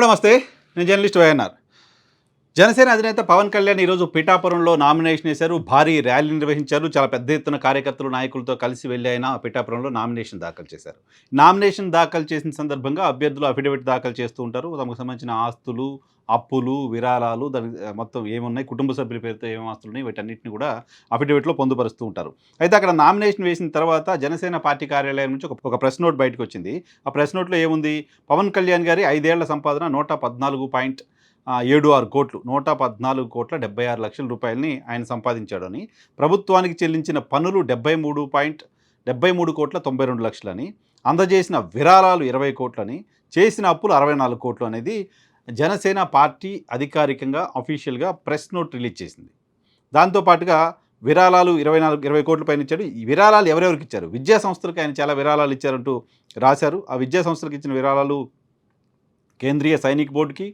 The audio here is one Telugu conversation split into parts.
హలో నమస్తే. నేను జర్నలిస్ట్ వైఎన్ఆర్. జనసేన అధినేత పవన్ కళ్యాణ్ ఈరోజు పిఠాపురంలో నామినేషన్ వేశారు. భారీ ర్యాలీ నిర్వహించారు. చాలా పెద్ద ఎత్తున కార్యకర్తలు నాయకులతో కలిసి వెళ్ళి ఆయన పిఠాపురంలో నామినేషన్ దాఖలు చేశారు. నామినేషన్ దాఖలు చేసిన సందర్భంగా అభ్యర్థులు అఫిడవిట్ దాఖలు చేస్తూ ఉంటారు. తమకు సంబంధించిన ఆస్తులు అప్పులు విరాళాలు దాని మొత్తం ఏమున్నాయి కుటుంబ సభ్యుల పేరుతో ఏం ఆస్తులు ఉన్నాయి వీటన్నిటిని కూడా అఫిడవిట్లో పొందుపరుస్తూ ఉంటారు. అయితే అక్కడ నామినేషన్ వేసిన తర్వాత జనసేన పార్టీ కార్యాలయం నుంచి ఒక ప్రెస్ నోట్ బయటకు వచ్చింది. ఆ ప్రెస్ నోట్లో ఏముంది? పవన్ కళ్యాణ్ గారి ఐదేళ్ళ సంపాదన నూట పద్నాలుగు పాయింట్ ఏడు ఆరు కోట్లు నూట పద్నాలుగు కోట్ల డెబ్బై ఆరు లక్షల రూపాయలని ఆయన సంపాదించాడని ప్రభుత్వానికి చెల్లించిన పన్నులు డెబ్బై మూడు పాయింట్ డెబ్బై మూడు కోట్ల తొంభై రెండు లక్షలని అందజేసిన విరాళాలు ఇరవై కోట్లని చేసిన అప్పులు అరవై నాలుగు కోట్లు అనేది జనసేన పార్టీ అధికారికంగా అఫీషియల్గా ప్రెస్ నోట్ రిలీజ్ చేసింది. దాంతోపాటుగా విరాళాలు ఇరవై నాలుగు ఇరవై కోట్ల పైన ఇచ్చాడు. ఈ విరాళాలు ఎవరెవరికి ఇచ్చారు? విద్యా సంస్థలకు ఆయన చాలా విరాళాలు ఇచ్చారంటూ రాశారు. ఆ విద్యా సంస్థలకు ఇచ్చిన విరాళాలు కేంద్రీయ సైనిక్ బోర్డుకి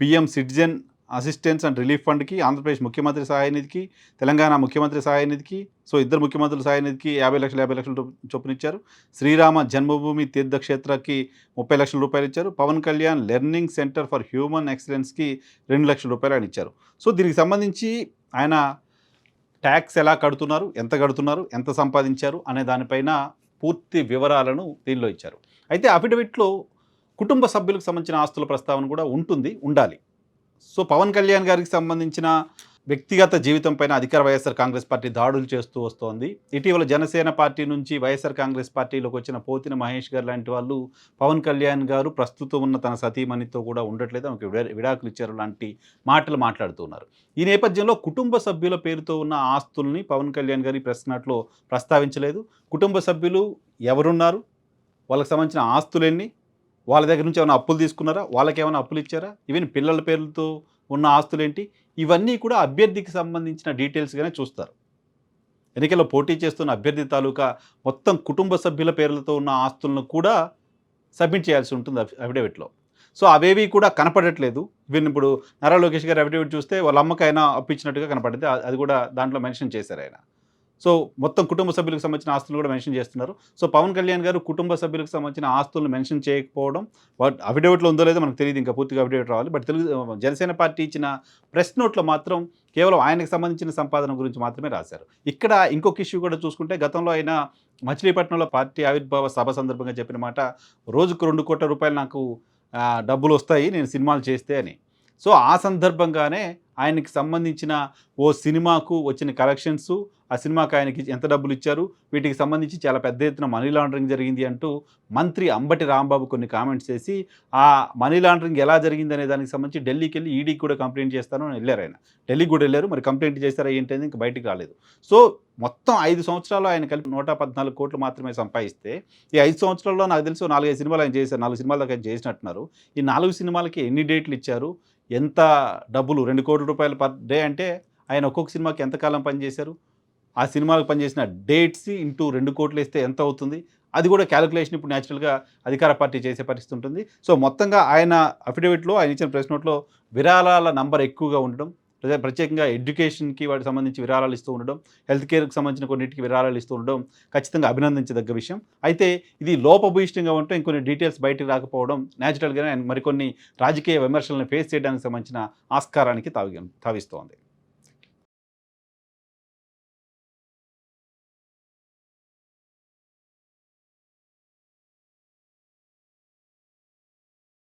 PM citizen assistance and relief ఫండ్కి Andhra Pradesh ముఖ్యమంత్రి సహాయ నిధికి తెలంగాణ ముఖ్యమంత్రి సహాయ నిధికి సో ఇద్దరు ముఖ్యమంత్రుల సహాయ నిధికి యాభై లక్షలు యాభై లక్షల చొప్పున ఇచ్చారు. శ్రీరామ జన్మభూమి తీర్థక్షేత్రకి ముప్పై లక్షల రూపాయలు ఇచ్చారు. Pavan Kalyan learning centre for human ఎక్సలెన్స్కి రెండు లక్షల రూపాయలు ఆయన ఇచ్చారు. సో దీనికి సంబంధించి ఆయన ట్యాక్స్ ఎలా కడుతున్నారు ఎంత కడుతున్నారు ఎంత సంపాదించారు అనే దానిపైన పూర్తి వివరాలను దీనిలో ఇచ్చారు. అయితే అఫిడవిట్లో కుటుంబ సభ్యులకు సంబంధించిన ఆస్తుల ప్రస్తావన కూడా ఉంటుంది ఉండాలి. సో పవన్ కళ్యాణ్ గారికి సంబంధించిన వ్యక్తిగత జీవితం పైన అధికార వైఎస్ఆర్ కాంగ్రెస్ పార్టీ దాడులు చేస్తూ వస్తోంది. ఇటీవల జనసేన పార్టీ నుంచి వైఎస్ఆర్ కాంగ్రెస్ పార్టీలోకి వచ్చిన పోతిన మహేష్ గారు లాంటి వాళ్ళు పవన్ కళ్యాణ్ గారు ప్రస్తుతం ఉన్న తన సతీమణితో కూడా ఉండట్లేదు. ఆమెకు విడా- విడాకులు ఇచ్చారు లాంటి మాటలు మాట్లాడుతున్నారు ఈ నేపథ్యంలో కుటుంబ సభ్యుల పేరుతో ఉన్న ఆస్తుల్ని పవన్ కళ్యాణ్ గారి ప్రెస్ నాట్లో ప్రస్తావించలేదు. కుటుంబ సభ్యులు ఎవరున్నారు? వాళ్ళకి సంబంధించిన ఆస్తులన్నీ వాళ్ళ దగ్గర నుంచి ఏమైనా అప్పులు తీసుకున్నారా? వాళ్ళకి ఏమైనా అప్పులు ఇచ్చారా? ఈవెన్ పిల్లల పేర్లతో ఉన్న ఆస్తులు ఏంటి ఇవన్నీ కూడా అభ్యర్థికి సంబంధించిన డీటెయిల్స్గానే చూస్తారు. ఎన్నికల్లో పోటీ చేస్తున్న అభ్యర్థి తాలూకా మొత్తం కుటుంబ సభ్యుల పేర్లతో ఉన్న ఆస్తులను కూడా సబ్మిట్ చేయాల్సి ఉంటుంది అఫిడవిట్లో. సో అవేవి కూడా కనపడట్లేదు. ఈవెన్ ఇప్పుడు నారా లోకేష్ గారు అఫిడవిట్ చూస్తే వాళ్ళ అమ్మకైనా అప్పించినట్టుగా కనపడింది. అది కూడా దాంట్లో మెన్షన్ చేశారు ఆయన. సో మొత్తం కుటుంబ సభ్యులకు సంబంధించిన ఆస్తులు కూడా మెన్షన్ చేస్తున్నారు. సో పవన్ కళ్యాణ్ గారు కుటుంబ సభ్యులకు సంబంధించిన ఆస్తులను మెన్షన్ చేయకపోవడం వాట్ అఫిడవిట్లో ఉందో లేదో మనకు తెలియదు ఇంకా పూర్తిగా అఫిడవిట్ రావాలి. బట్ తెలుగు జనసేన పార్టీ ఇచ్చిన ప్రెస్ నోట్లో మాత్రం కేవలం ఆయనకు సంబంధించిన సంపాదన గురించి మాత్రమే రాశారు. ఇక్కడ ఇంకొక ఇష్యూ కూడా చూసుకుంటే గతంలో ఆయన మచిలీపట్నంలో పార్టీ ఆవిర్భావ సభ సందర్భంగా చెప్పిన మాట రోజుకు రెండు కోట్ల రూపాయలు నాకు డబ్బులు వస్తాయి నేను సినిమాలు చేస్తే అని. సో ఆ సందర్భంగానే ఆయనకి సంబంధించిన ఓ సినిమాకు వచ్చిన కలెక్షన్స్ ఆ సినిమాకి ఆయనకి ఎంత డబ్బులు ఇచ్చారు వీటికి సంబంధించి చాలా పెద్ద ఎత్తున మనీ లాండరింగ్ జరిగింది అంటూ మంత్రి అంబటి రాంబాబు కొన్ని కామెంట్స్ చేసి ఆ మనీ లాండరింగ్ ఎలా జరిగింది అనే దానికి సంబంధించి ఢిల్లీకి వెళ్ళి ఈడీకి కూడా కంప్లైంట్ చేస్తాను అని వెళ్ళారు ఆయన. ఢిల్లీకి కూడా వెళ్ళారు. మరి కంప్లైంట్ చేస్తారా ఏంటనేది ఇంకా బయటికి రాలేదు. సో మొత్తం ఐదు సంవత్సరాలు ఆయన కలిపి నూట పద్నాలుగు కోట్లు మాత్రమే సంపాదిస్తే ఈ ఐదు సంవత్సరాల్లో నాకు తెలుసు నాలుగైదు సినిమాలు ఆయన చేశారు. నాలుగు సినిమాలు దాకా ఆయన చేసినట్టున్నారు. ఈ నాలుగు సినిమాలకి ఎన్ని డేట్లు ఇచ్చారు? ఎంత డబ్బులు? రెండు కోట్ల రూపాయలు పర్ డే అంటే ఆయన ఒక్కొక్క సినిమాకి ఎంతకాలం పనిచేశారు ఆ సినిమాలకు పనిచేసిన డేట్స్ ఇంటూ రెండు కోట్లు వేస్తే ఎంత అవుతుంది? అది కూడా క్యాలిక్యులేషన్ ఇప్పుడు న్యాచురల్గా అధికార పార్టీ చేసే పరిస్థితి ఉంటుంది. సో మొత్తంగా ఆయన అఫిడవిట్లో ఆయన ఇచ్చిన ప్రెస్ నోట్లో విరాళాల నంబర్ ఎక్కువగా ఉండడం ప్రత్యేకంగా ఎడ్యుకేషన్కి వాటికి సంబంధించి విరాళాలు ఇస్తూ ఉండడం హెల్త్ కేర్కి సంబంధించిన కొన్నిటికి విరాళాలు ఇస్తూ ఉండడం ఖచ్చితంగా అభినందించదగ్గ విషయం. అయితే ఇది లోపభూయిష్టంగా ఉంటే ఇంకొన్ని డీటెయిల్స్ బయటకు రాకపోవడం న్యాచురల్గానే మరికొన్ని రాజకీయ విమర్శలను ఫేస్ చేయడానికి సంబంధించిన ఆస్కారానికి తావి తావిస్తోంది.